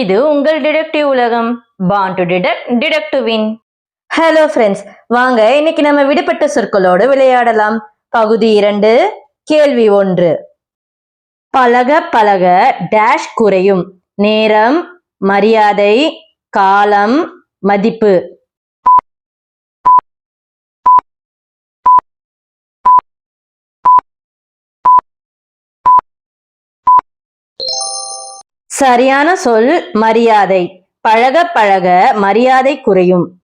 இது உங்கள் டிடெக்டிவ் உலகம். Born to detect detect win hello friends வாங்க இன்னைக்கு நம்ம விடுபட்ட சொற்களோடு விளையாடலாம். பகுதி இரண்டு கேள்வி ஒன்று. பழக பழக டேஷ் குறையும். நேரம் மரியாதை காலம் மதிப்பு. சரியான சொல் மரியாதை. பழக பழக மரியாதை குறையும்.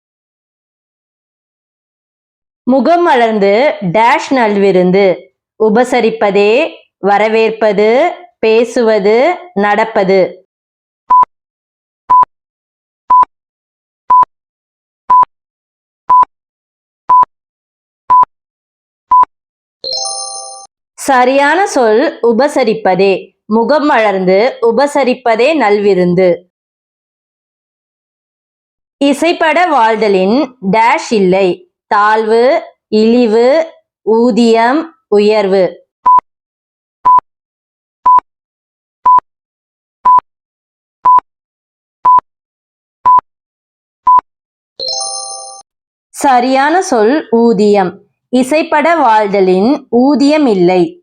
முகம் மலர்ந்து டேஷ் நல்விருந்து. உபசரிப்பதே வரவேற்பது பேசுவது நடப்பது. சரியான சொல் உபசரிப்பதே. முகம் மலர்ந்து உபசரிப்பதே நல்விருந்து. இசைப்பட வாழ்தலின் டேஷ் இல்லை. தாழ்வு இழிவு ஊதியம் உயர்வு. சரியான சொல் ஊதியம். இசைப்பட வாழ்தலின் ஊதியம் இல்லை.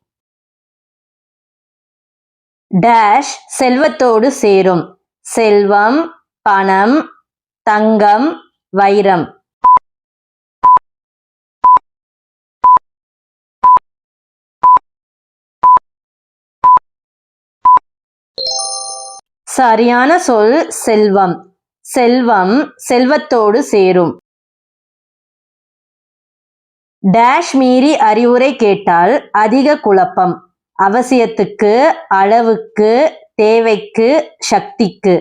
டேஷ் செல்வத்தோடு சேரும். செல்வம் பணம் தங்கம் வைரம். சரியான சொல் செல்வம். செல்வம் செல்வத்தோடு சேரும். டேஷ் மீறி அறிவுரை கேட்டால் அதிக குழப்பம். அவசியத்துக்கு அளவுக்கு தேவைக்கு சக்திக்கு.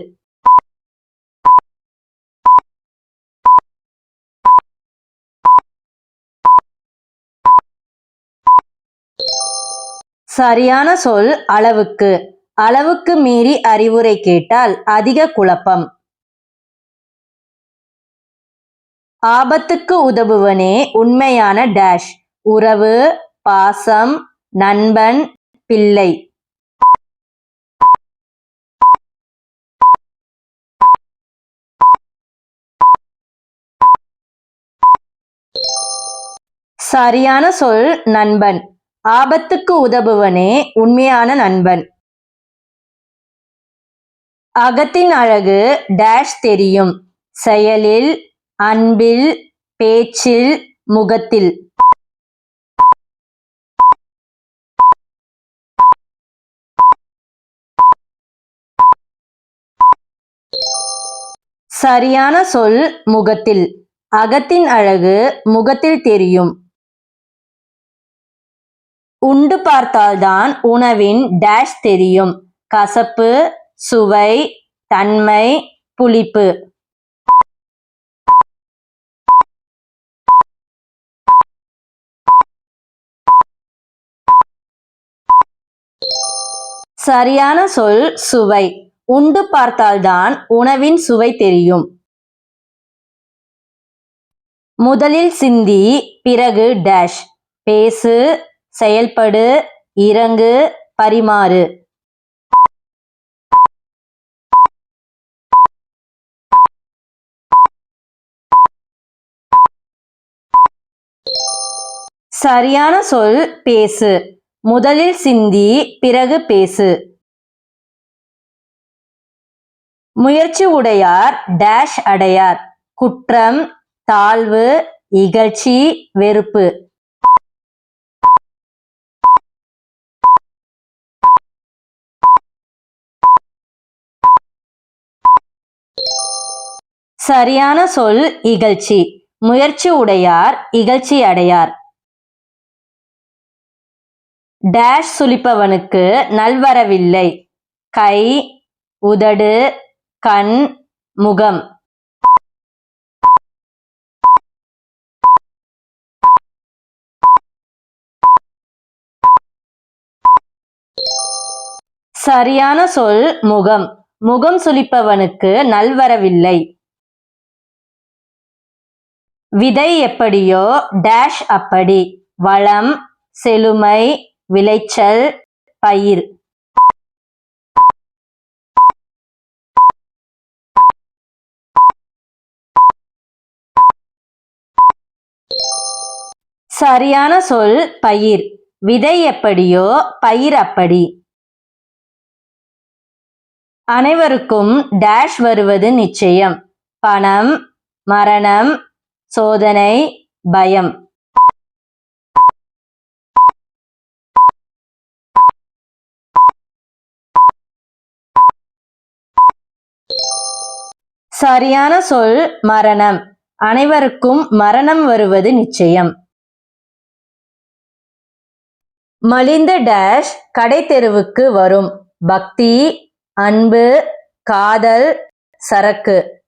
சரியான சொல் அளவுக்கு. அளவுக்கு மீறி அறிவுரை கேட்டால் அதிக குழப்பம். ஆபத்துக்கு உதவுவனே உண்மையான டேஷ் உறவு பாசம் நண்பன் பிள்ளை. சரியான சொல் நண்பன். ஆபத்துக்கு உதவுவனே உண்மையான நண்பன். அகத்தின் அழகு டேஷ் தெரியும். செயலில் அன்பில் பேச்சில் முகத்தில். சரியான சொல் முகத்தில். அகத்தின் அழகு முகத்தில் தெரியும். உண்டு பார்த்தால்தான் உணவின் டேஷ் தெரியும். கசப்பு சுவை தன்மை புளிப்பு. சரியான சொல் சுவை. உண்டு பார்த்தால்தான் உணவின் சுவை தெரியும். முதலில் சிந்தி பிறகு டேஷ் பேசு செயல்படு இறங்கு பரிமாறு. சரியான சொல் பேசு. முதலில் சிந்தி பிறகு பேசு. முயற்சி உடையார் டேஷ் அடையார். குற்றம் தாழ்வு இகழ்ச்சி வெறுப்பு. சரியான சொல் இகழ்ச்சி. முயற்சி உடையார் இகழ்ச்சி அடையார். டேஷ் சுழிப்பவனுக்கு நல்வரவில்லை. கை உதடு கண் முகம். சரியான சொல் முகம். முகம் சுளிப்பவனுக்கு நல்வரவில்லை. விதை எப்படியோ டேஷ் அப்படி. வளம் செழுமை விளைச்சல் பயிர். சரியான சொல் பயிர். விதை எப்படியோ பயிர் அப்படி. அனைவருக்கும் டேஷ் வருவது நிச்சயம். பணம் மரணம் சோதனை பயம். சரியான சொல் மரணம். அனைவருக்கும் மரணம் வருவது நிச்சயம். மலிந்த டேஷ் கடை தெருவுக்கு வரும். பக்தி அன்பு காதல் சரக்கு.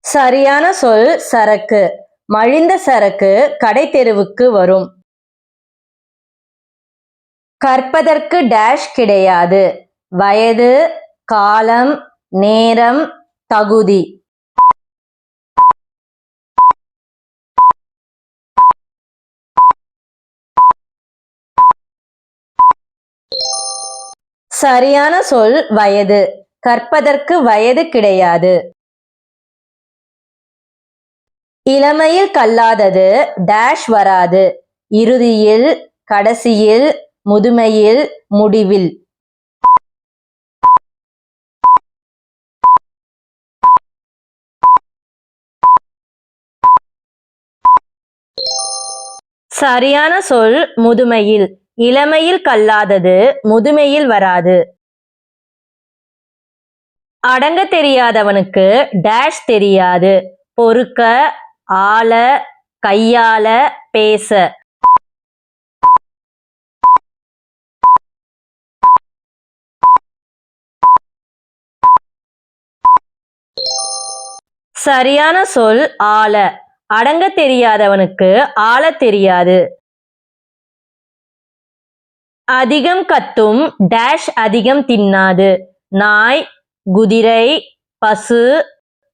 சரியான சொல் சரக்கு. மழிந்த சரக்கு கடை தெருவுக்கு வரும். கற்பதற்கு டேஷ் கிடையாது. வயது காலம் நேரம் தகுதி. சரியான சொல் வயது. கற்பதற்கு வயது கிடையாது. இளமையில் கல்லாதது டேஷ் வராது. இறுதியில் கடைசியில் முதுமையில் முடிவில். சரியான சொல் முதுமையில். இளமையில் கல்லாதது முதுமையில் வராது. அடங்க தெரியாதவனுக்கு டேஷ் தெரியாது. பொறுக்க ஆள கையாள பேச. சரியான சொல் ஆள. அடங்க தெரியாதவனுக்கு ஆள தெரியாது. அதிகம் கத்தும் டேஷ் அதிகம் தின்னாது. நாய் குதிரை பசு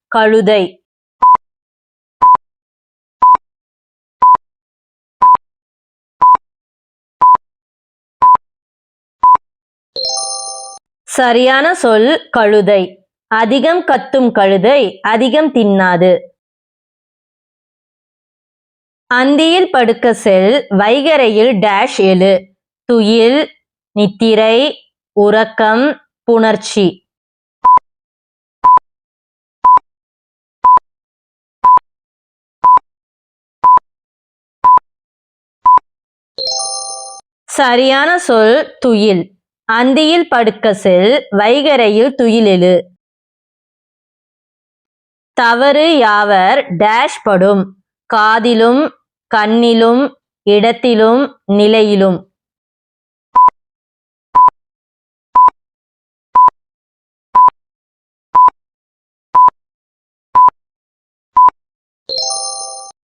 கழுதை. சரியான சொல் கழுதை. அதிகம் கத்தும் கழுதை அதிகம் தின்னாது. அந்தியில் படுக்க செல் வைகரையில் டேஷ் எழு துயில் நித்திரை உறக்கம் புணர்ச்சி. சரியான சொல் துயில். அந்தியில் படுக்க செல் வைகரையில் துயிலெழு தவறு யாவர் டேஷ் படும். காதிலும் கண்ணிலும் இடத்திலும் நிலையிலும்.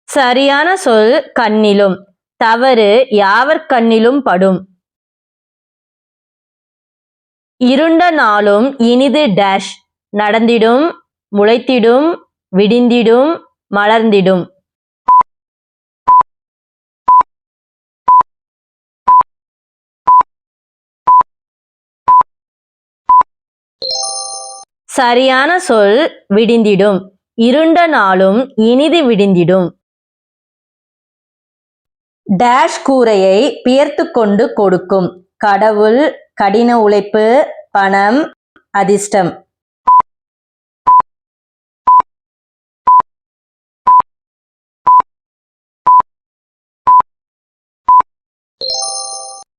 சரியான சொல் கண்ணிலும். தவறு யாவர் கண்ணிலும் படும். இருண்ட நாளும் இனிது டேஷ். நடந்திடும் முளைத்திடும் விடிந்திடும் மலர்ந்திடும். சரியான சொல் விடிந்திடும். இருண்ட நாளும் இனிது விடிந்திடும். டேஷ் கூரையை பியர்த்து கொண்டு கொடுக்கும். கடவுள் கடின உழைப்பு பணம் அதிர்ஷ்டம்.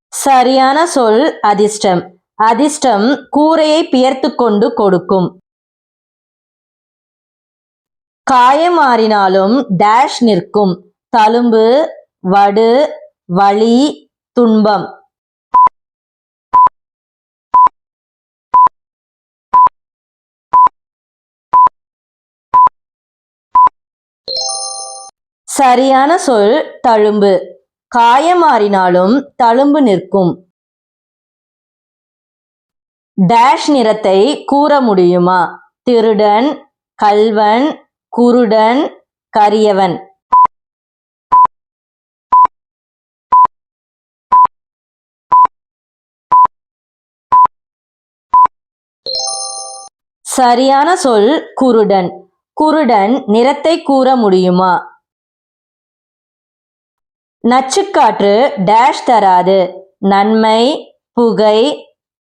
சரியான சொல் அதிர்ஷ்டம். அதிர்ஷ்டம் கூரையை பியர்த்து கொண்டு கொடுக்கும். காயம் மாறினாலும் டேஷ் நிற்கும். தழும்பு வடு வலி துன்பம். சரியான சொல் தழும்பு. காயமாறினாலும் தழும்பு நிற்கும். டேஷ் நிறத்தை கூற முடியுமா? திருடன் கல்வன் குருடன் கரியவன். சரியான சொல் குருடன். குருடன் நிறத்தை கூற முடியுமா? நச்சுக்காற்று டேஷ் தராது. நன்மை புகை